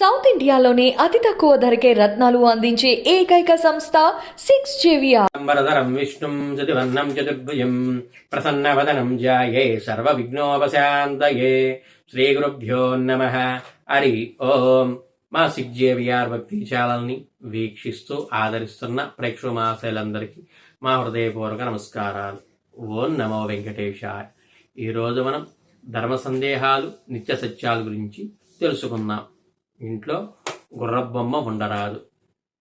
South ఇండియాలోనే అతి తక్కువ ధరకే రత్నాలు అందించే ఏకైక సంస్థ సిక్స్ జేవిఆర్. అంబరధరం విష్ణుం చతుర్వర్ణం చతుర్భుజం ప్రసన్నవదనం జాయే సర్వవిఘ్నోపశాంతయే. శ్రీ గురుభ్యో నమ. హరి ఓం. మా సిగ్జేవిఆర్ భక్తి ఛానల్ని వీక్షిస్తూ ఆదరిస్తున్న ప్రేక్షక మాసాలందరికీ మా హృదయపూర్వక నమస్కారాలు. ఓం నమో వెంకటేశాయ. ఈరోజు మనం ధర్మ సందేహాలు నిత్య సత్యాల గురించి తెలుసుకుందాం. ఇంట్లో గుర్రబొమ్మ ఉండరాదు.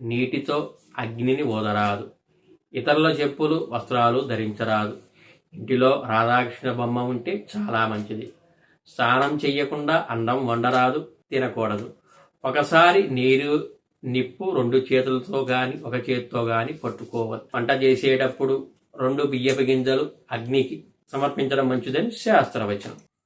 నీటితో అగ్నిని ఓదరాదు. ఇతరుల చెప్పులు వస్త్రాలు ధరించరాదు. ఇంటిలో రాధాకృష్ణ బొమ్మ ఉంటే చాలా మంచిది. స్నానం చెయ్యకుండా అన్నం వండరాదు తినకూడదు. ఒకసారి నీరు నిప్పు రెండు చేతులతో గాని ఒక చేతితో గాని పట్టుకోవద్దు వంట చేసేటప్పుడు రెండు బియ్యపు గింజలు అగ్నికి సమర్పించడం మంచిదని శాస్త్రవచనం.